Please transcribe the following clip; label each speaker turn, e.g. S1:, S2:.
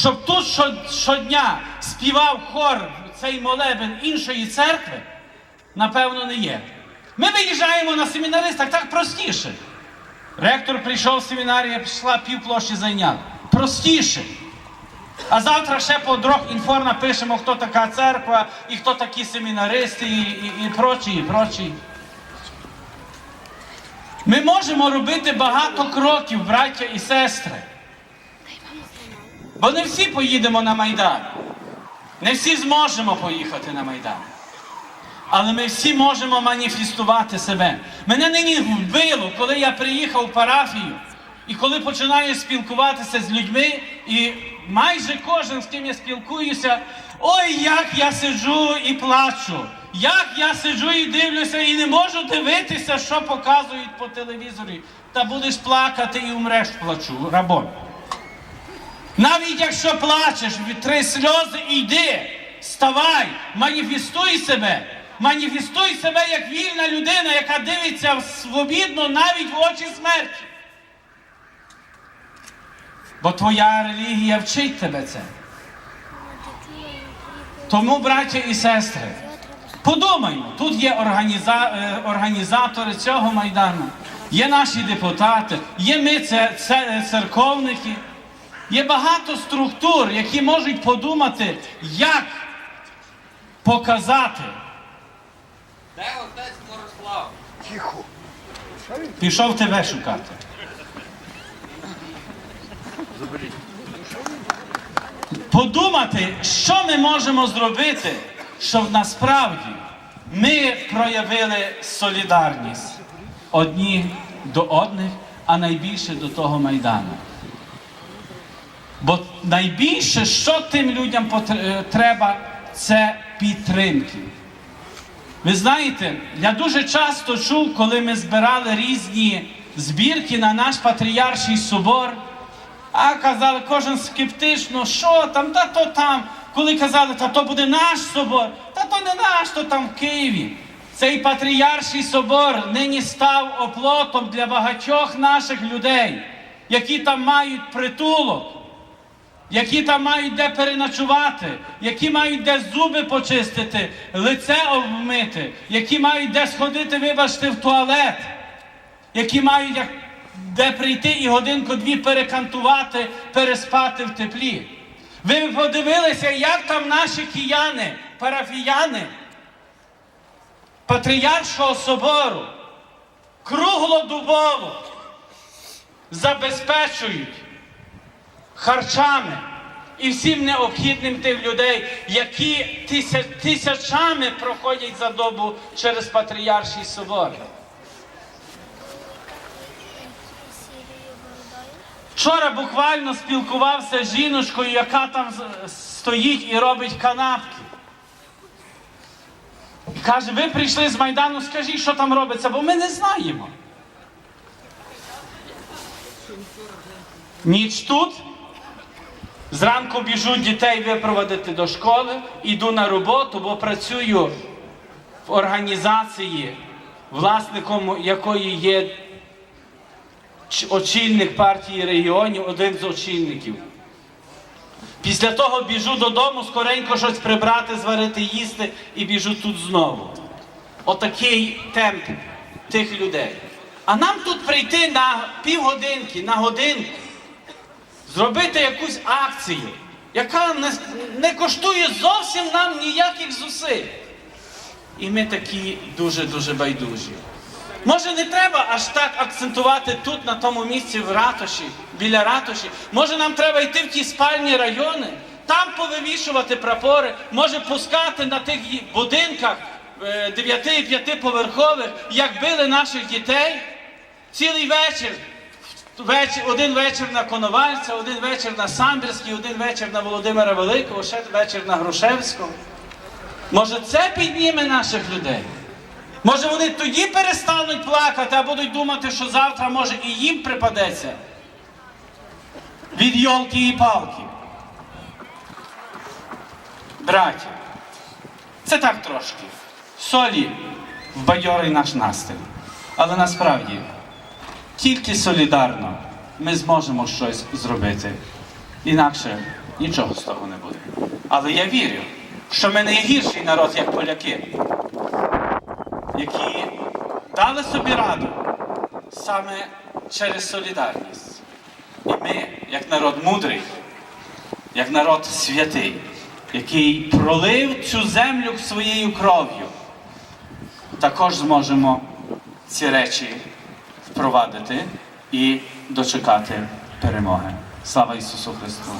S1: щоб тут щодня співав хор цей молебен іншої церкви, напевно, не є. Ми виїжджаємо на семінаристах так простіше. Ректор прийшов з семінарія, пішла півплощі зайняти. Простіше. А завтра ще по дрог інфор напишемо, хто така церква, і хто такі семінаристи, і, і, і прочі, і прочі. Ми можемо робити багато кроків, браття і сестри. Бо не всі поїдемо на Майдан. Не всі зможемо поїхати на Майдан. Але ми всі можемо маніфестувати себе. Мене нині вбило, коли я приїхав в парафію, і коли починаю спілкуватися з людьми, і майже кожен, з ким я спілкуюся, ой, як я сиджу і плачу, як я сиджу і дивлюся, і не можу дивитися, що показують по телевізорі. Та будеш плакати і умреш плачу, рабон. Навіть якщо плачеш, відтри сльози йди, ставай, маніфестуй себе, маніфестуй себе як вільна людина, яка дивиться свобідно навіть в очі смерті. Бо твоя релігія вчить тебе це. Тому, браття і сестри, подумаймо, тут є організа... е, організатори цього майдану, є наші депутати, є ми це, це церковники. Є багато структур, які можуть подумати, як показати.
S2: Де отець Мирослав?
S1: Пішов тебе шукати. Подумати, що ми можемо зробити, щоб насправді ми проявили солідарність одні до одних, а найбільше до того майдану. Бо найбільше, що тим людям е, треба, це підтримки. Ви знаєте, я дуже часто чув, коли ми збирали різні збірки на наш патріарший собор, а казали, кожен скептично, що там, та то там. Коли казали, та то буде наш собор, та то не наш, то там в Києві. Цей патріарший собор нині став оплотом для багатьох наших людей, які там мають притулок які там мають де переночувати, які мають де зуби почистити, лице обмити, які мають де сходити, вибачте, в туалет, які мають де прийти і годинку-дві перекантувати, переспати в теплі. Ви подивилися, як там наші кияни, парафіяни, патріаршого собору, круглодубово забезпечують харчами і всім необхідним тих людей, які тися- тисячами проходять за добу через патріарший собор. Вчора буквально спілкувався з жіночкою, яка там стоїть і робить канапки. Каже, ви прийшли з Майдану, скажіть, що там робиться, бо ми не знаємо. Ніч тут. Зранку біжу дітей випроводити до школи, іду на роботу, бо працюю в організації, власником якої є очільник партії регіонів, один з очільників. Після того біжу додому, скоренько щось прибрати, зварити, їсти і біжу тут знову. Отакий темп тих людей. А нам тут прийти на півгодинки, на годинку, зробити якусь акцію, яка не, не коштує зовсім нам ніяких зусиль. І ми такі дуже-дуже байдужі. Може, не треба аж так акцентувати тут, на тому місці в ратуші, біля ратуші. Може, нам треба йти в ті спальні райони, там повивішувати прапори, може пускати на тих будинках е, 9 і 5 поверхових, як били наших дітей цілий вечір. Вечір, один вечір на Коновальця, один вечір на Самбірській, один вечір на Володимира Великого, ще вечір на Грушевського. Може, це підніме наших людей? Може, вони тоді перестануть плакати, а будуть думати, що завтра, може, і їм припадеться від йолки і палки. Браття, це так трошки. Солі в бадьорий наш настрій. Але насправді тільки солідарно ми зможемо щось зробити. Інакше нічого з того не буде. Але я вірю, що ми не гірший народ, як поляки, які дали собі раду саме через солідарність. І ми, як народ мудрий, як народ святий, який пролив цю землю своєю кров'ю, також зможемо ці речі впровадити і дочекати перемоги. Слава Ісусу Христу!